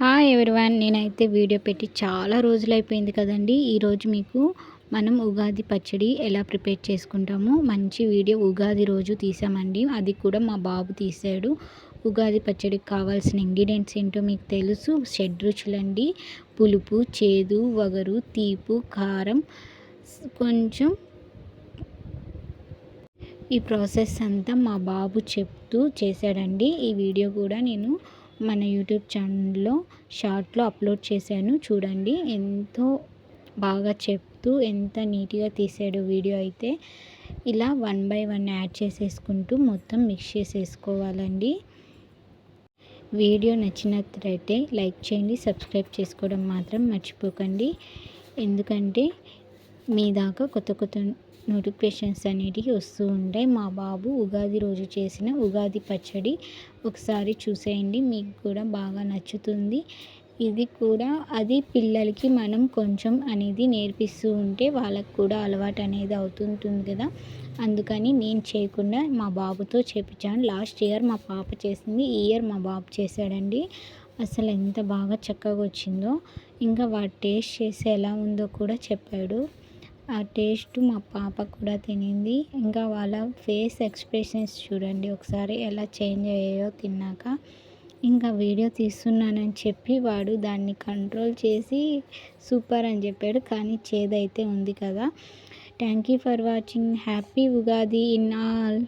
Hi everyone నేనైతే video పెట్టి చాలా రోజులు అయిపోయింది కదండి. ఈరోజు మీకు మనం ఉగాది పచ్చడి ఎలా ప్రిపేర్ చేసుకుంటామో మంచి వీడియో ఉగాది రోజు తీసామండి. అది కూడా మా బాబు తీసాడు. ఉగాది పచ్చడికి కావాల్సిన ఇంగ్రీడియంట్స్ ఏంటో మీకు తెలుసు. షడ్రుచులండి పులుపు చేదు వగరు తీపు కారం కొంచెం ఈ ప్రాసెస్ అంతా మా బాబు చెప్తూ చేశాడండి. ఈ వీడియో కూడా నేను మన యూట్యూబ్ ఛానల్లో షార్ట్లో అప్లోడ్ చేశాను. చూడండి ఎంతో బాగా చెప్తూ ఎంత నీట్గా తీసాడు వీడియో అయితే. ఇలా వన్ బై వన్ యాడ్ చేసేసుకుంటూ మొత్తం మిక్స్ చేసేసుకోవాలండి. వీడియో నచ్చినట్లయితే లైక్ చేయండి సబ్స్క్రైబ్ చేసుకోవడం మాత్రం మర్చిపోకండి. ఎందుకంటే మీ దాకా కొత్త కొత్త నోటిఫికేషన్స్ అనేటివి వస్తూ ఉంటాయి. మా బాబు ఉగాది రోజు చేసిన ఉగాది పచ్చడి ఒకసారి చూసేయండి మీకు కూడా బాగా నచ్చుతుంది. ఇది కూడా అది పిల్లలకి మనం కొంచెం అనేది నేర్పిస్తూ ఉంటే వాళ్ళకు కూడా అలవాటు అనేది అవుతుంటుంది కదా. అందుకని నేను చేయకుండా మా బాబుతో చేపించాను. లాస్ట్ ఇయర్ మా పాప చేసింది ఈ ఇయర్ మా బాబు చేశాడండి. అసలు ఎంత బాగా చక్కగా వచ్చిందో. ఇంకా వాడు టేస్ట్ చేసి ఎలా ఉందో కూడా చెప్పాడు. ఆ టేస్ట్ మా పాప కూడా తినింది. ఇంకా వాళ్ళ ఫేస్ ఎక్స్ప్రెషన్స్ చూడండి. ఒకసారి ఎలా చేంజ్ అయ్యాయో తిన్నాక. ఇంకా వీడియో తీస్తున్నానని చెప్పి వాడు దాన్ని కంట్రోల్ చేసి సూపర్ అని చెప్పాడు. కానీ చేదైతే ఉంది కదా. Thank you for watching. Happy Ugadi in all.